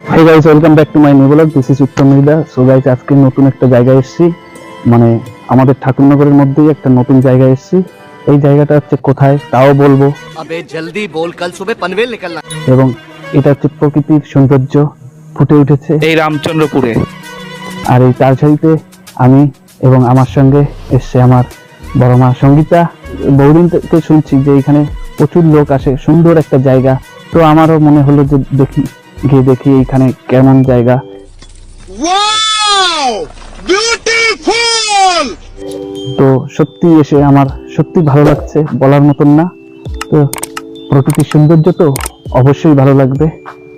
Hi guys welcome back to my new vlog this is Uttam Mida so guys আজকে নতুন একটা জায়গায় এসেছি। মানে আমাদের ঠাকুরনগরের মধ্যেই একটা নতুন জায়গায় এসেছি। এই জায়গাটা হচ্ছে কোথায় তাও বলব। আবে জলদি বল কাল সুবে পনভেল নিকলনা। এবং এটা হচ্ছে প্রকৃতির সৌন্দর্য ফুটে উঠেছে। এই রামচন্দ্রপুরে। আর এই তারসারিতে আমি এবং আমার সঙ্গে এসছে আমার বড় মা সঙ্গীতা। বহুদিন শুনছি যে এখানে প্রচুর লোক আসে সুন্দর একটা জায়গা। তো আমারও মনে হলো যে দেখি গিয়ে দেখি এইখানে কেমন জায়গা। তো সত্যি এসে আমার সত্যি ভালো লাগছে বলার মতন না। তো প্রকৃতির সৌন্দর্য তো অবশ্যই ভালো লাগবে।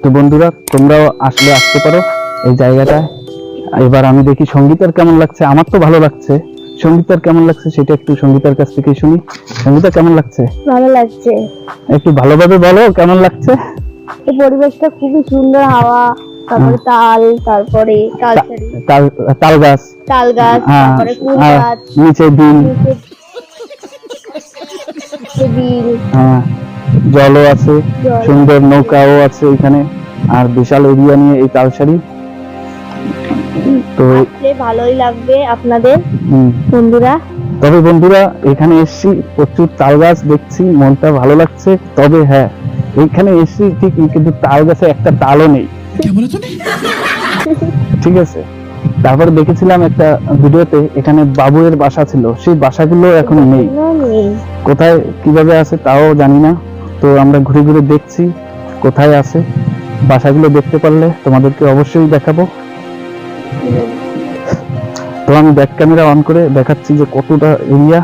তো বন্ধুরা তোমরাও আসলে আসতে পারো এই জায়গাটায় এবার আমি দেখি সঙ্গীতার কেমন লাগছে আমার তো ভালো লাগছে। সঙ্গীতার কেমন লাগছে সেটা একটু সঙ্গীতার কাছ থেকে শুনি। সঙ্গীতা কেমন লাগছে? ভালো লাগছে। একটু ভালোভাবে বলো কেমন লাগছে? এই পরিবেশটা খুবই সুন্দর হাওয়া তারপরে তাল তারপরে তাল তাল গাছ তাল গাছ হ্যাঁ তারপরে কুল গাছ। নিচে নিচে বিল হ্যাঁ জলও আছে সুন্দর নৌকাও আছে এখানে আর বিশাল এরিয়া নিয়ে এই তালসারি তো ভালোই লাগবে আপনাদের। বন্ধুরা। তবে বন্ধুরা এখানে এসছি প্রচুর তাল গাছ দেখছি মনটা ভালো লাগছে। তবে হ্যাঁ এখানে এসছি ঠিকই কিন্তু তাল গাছে একটা তালও নেই। ঠিক আছে। তারপরে দেখেছিলাম একটা ভিডিওতে এখানে বাবুয়ের বাসা ছিল। সেই বাসাগুলো এখন নেই। নেই কোথায় কীভাবে আছে তাও জানি না। তো আমরা ঘুরে ঘুরে দেখছি কোথায় আছে। বাসাগুলো দেখতে পারলে তোমাদেরকে অবশ্যই দেখাবো। তো আমি ব্যাক ক্যামেরা অন করে দেখাচ্ছি যে কতটা এরিয়া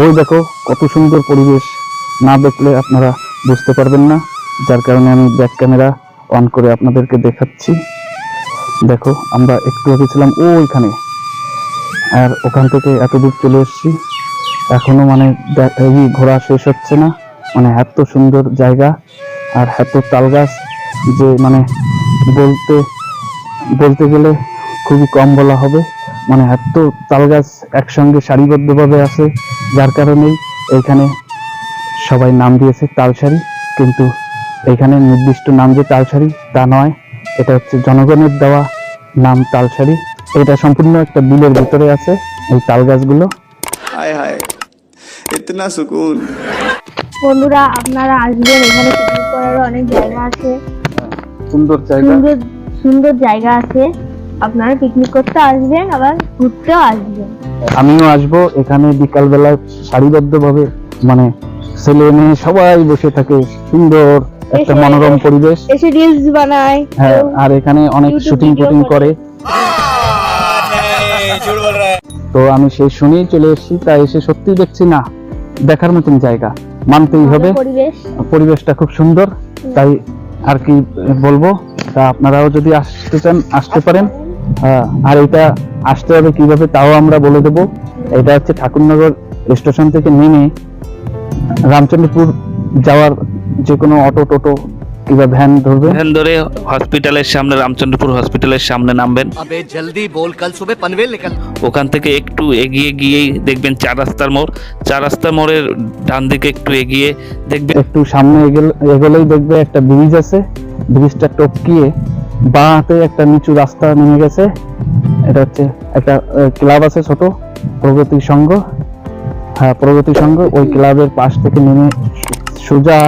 ওই দেখো কত সুন্দর পরিবেশ। না দেখলে আপনারা বুঝতে পারবেন না। যার কারণে আমি ব্যাক ক্যামেরা অন করে আপনাদেরকে দেখাচ্ছি। দেখো, আমরা একটু আগে ছিলাম ওইখানে। আর ওখান থেকে এত দূর চলে এসেছি। এখনও মানে এই ঘোরা শেষ হচ্ছে না। মানে এত সুন্দর জায়গা আর এত তাল গাছ যে মানে বলতে বলতে গেলে খুবই কম বলা হবে। মানে এত তাল গাছ একসঙ্গে সারিবদ্ধভাবে আছে। যার কারণেই এখানে সবাই নাম দিয়েছে তালসারি কিন্তু এখানে নির্দিষ্ট নাম যে তালসারি তা নয় এটা হচ্ছে জনগণের দেওয়া নাম তালসারি এটা সম্পূর্ণ একটা বিলের ভিতরে আছে এই তাল গাছগুলো। হায় হায় বন্ধুরা আপনারা আসবেন এখানে করার অনেক জায়গা আছে। সুন্দর জায়গা। সুন্দর জায়গা আছে। আপনারা পিকনিক করতে আসবেন আবার ঘুরতেও আসবেন। আমিও আসব এখানে বিকালবেলায় সারিবদ্ধভাবে মানে ছেলে মেয়ে সবাই বসে থাকে সুন্দর একটা মনোরম পরিবেশ। এসে রিলস বানায়। হ্যাঁ আর এখানে অনেক শুটিং ফুটিং করে। করে। তো আমি সেই শুনেই চলে এসেছি তাই এসে সত্যি দেখছি না দেখার মতন জায়গা মানতেই হবে। পরিবেশটা খুব সুন্দর তাই আর কি বলব তা আপনারাও যদি আসতে চান আসতে পারেন। হ্যাঁ, আর এটা আসতে হবে কীভাবে তাও আমরা বলে দেব। এটা হচ্ছে ঠাকুরনগর স্টেশন থেকে নেমে রামচন্দ্রপুর যাওয়ার যে কোনো অটো টোটো কিংবা ভ্যান ধরবে? ভ্যান ধরে হসপিটালের সামনে রামচন্দ্রপুর হসপিটালের সামনে নামবেন। আবে জলদি বল কাল সুবে পনভেল নিকল। ওখান থেকে একটু এগিয়ে গিয়েই দেখবেন চার রাস্তার মোড়। চার রাস্তার মোড়ের ডান দিকে একটু এগিয়ে দেখবেন একটু সামনে এগোলেই দেখবে একটা ব্রিজ আছে। ব্রিজটা টপকিয়ে বাঁ হাতে একটা নিচু রাস্তা নেমে গেছে। এটা হচ্ছে একটা ক্লাব আছে ছোট প্রগতি সংঘ প্রগতি সংঘ ওই ক্লাবের পাশ থেকে নেমে সোজা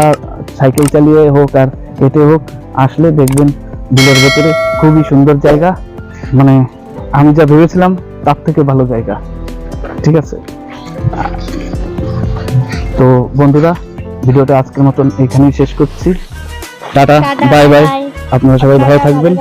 সাইকেল চালিয়ে হোক আর হেঁটে হোক আসলে দেখবেন বিলের ভেতরে খুবই সুন্দর জায়গা। মানে আমি যা ভেবেছিলাম তার থেকে ভালো জায়গা। ঠিক আছে? তো বন্ধুরা ভিডিওটা আজকের মতন এখানেই শেষ করছি। Tata bye bye. আপনারা সবাই ভালো থাকবেন।